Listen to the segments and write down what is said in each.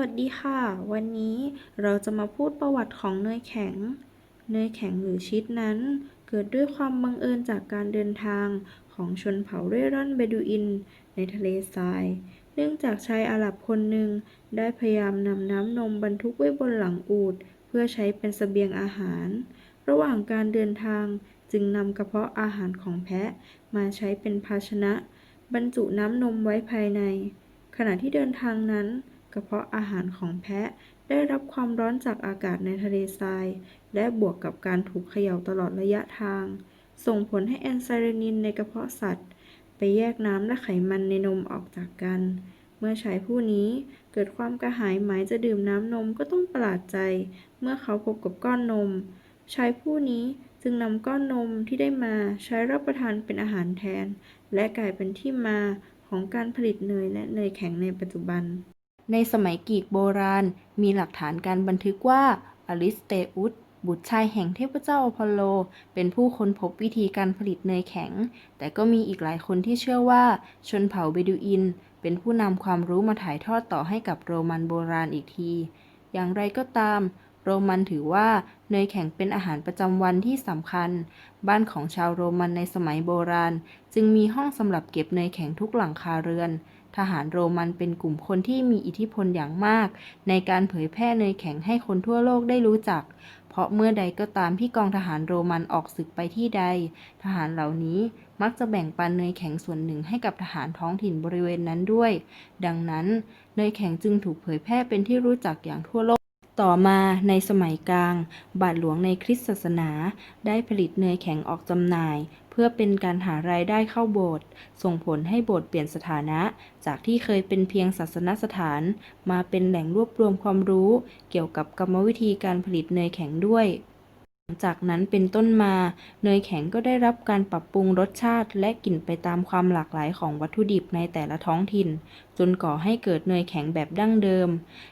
วัสดีค่ะ วันนี้เราจะมาพูดประวัติของเนยแข็ง เนยแข็งหรือชีสนั้น เกิดด้วยความบังเอิญจากการเดินทางของชนเผ่าเร่ร่อนเบดูอิน ในทะเลทราย เนื่องจากชายอาหรับคนหนึ่งได้พยายามนำน้ำนมบรรทุกไว้บนหลังอูฐเพื่อใช้เป็นเสบียงอาหาร ระหว่างการเดินทางจึงนำกระเพาะอาหารของแพะมาใช้เป็นภาชนะ บรรจุน้ำนมไว้ภายใน ขณะที่เดินทางนั้น กระเพาะอาหารของแพะได้รับความร้อนจากอากาศในทะเลทราย และบวกกับการถูกเขย่าตลอดระยะทาง ส่งผลให้แอนไซเรนินในกระเพาะสัตว์ ไปแยกน้ำและไขมันในนมออกจากกัน เมื่อชายผู้นี้เกิดความกระหายหมายจะดื่มน้ำนมก็ต้องประหลาดใจ เมื่อเขาพบกับก้อนนม ชายผู้นี้จึงนำก้อนนมที่ได้มาใช้รับประทานเป็นอาหารแทน และกลายเป็นที่มาของการผลิตเนยและเนยแข็งในปัจจุบัน ในสมัยกรีกโบราณ มีหลักฐานการบันทึกว่าอริสเตอุสบุตรชายแห่งเทพเจ้าอพอลโล เป็นผู้ค้นพบวิธีการผลิตเนยแข็ง แต่ก็มีอีกหลายคนที่เชื่อว่า ชนเผ่าเบดูอิน เป็นผู้นำความรู้มาถ่ายทอดต่อให้กับโรมันโบราณอีกที อย่างไรก็ตาม โรมันถือว่าเนยแข็งเป็นอาหารประจำวันที่สำคัญ บ้านของชาวโรมันในสมัยโบราณ จึงมีห้องสำหรับเก็บเนยแข็งทุกหลังคาเรือน ทหารโรมันเป็นกลุ่มคนที่มีอิทธิพลอย่างมาก ในการเผยแพร่เนยแข็งให้คนทั่วโลกได้รู้จัก เพราะเมื่อใดก็ตามที่กองทหารโรมันออกศึกไปที่ใด ทหารเหล่านี้มักจะแบ่งปันเนยแข็งส่วนหนึ่งให้กับทหารท้องถิ่นบริเวณนั้นด้วย ดังนั้นเนยแข็งจึงถูกเผยแพร่เป็นที่รู้จักอย่างทั่วโลก ต่อมาในสมัยกลาง บาทหลวงในคริสตศาสนา ได้ผลิตเนยแข็งออกจำหน่าย เพื่อเป็นการหารายได้เข้าโบสถ์ส่งผลให้โบสถ์เปลี่ยนสถานะ จากที่เคยเป็นเพียงศาสนสถาน มาเป็นแหล่งรวบรวมความรู้ เกี่ยวกับกรรมวิธีการผลิตเนยแข็งด้วย จากนั้นเป็นต้นมา เนยแข็งก็ได้รับการปรับปรุงรสชาติและกลิ่นไปตามความหลากหลายของวัตถุดิบในแต่ละท้องถิ่น จนก่อให้เกิดเนยแข็งแบบดั้งเดิม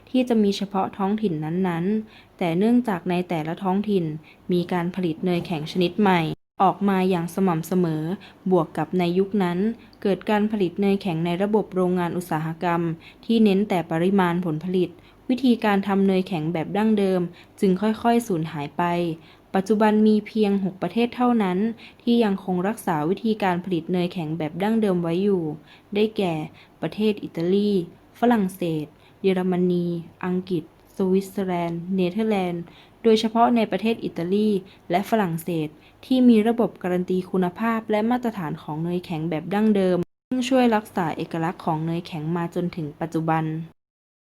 ที่จะมีเฉพาะท้องถิ่นนั้นๆ แต่เนื่องจากในแต่ละท้องถิ่น มีการผลิตเนยแข็งชนิดใหม่ ออกมาอย่างสม่ำเสมอ บวกกับในยุคนั้น เกิดการผลิตเนยแข็งในระบบโรงงานอุตสาหกรรม ที่เน้นแต่ปริมาณผลผลิต วิธีการทำเนยแข็งแบบดั้งเดิม จึงค่อยๆ สูญหายไป ปัจจุบันมีเพียง 6 ประเทศเท่านั้น ที่ยังคงรักษาวิธีการผลิตเนยแข็งแบบดั้งเดิมไว้อยู่ ได้แก่ ประเทศอิตาลี ฝรั่งเศส เยอรมนี อังกฤษ สวิตเซอร์แลนด์ เนเธอร์แลนด์ โดยเฉพาะในประเทศอิตาลี และฝรั่งเศส ที่มีระบบการันตีคุณภาพและมาตรฐานของเนยแข็งแบบดั้งเดิม ซึ่งช่วยรักษาเอกลักษณ์ของเนยแข็งมาจนถึงปัจจุบัน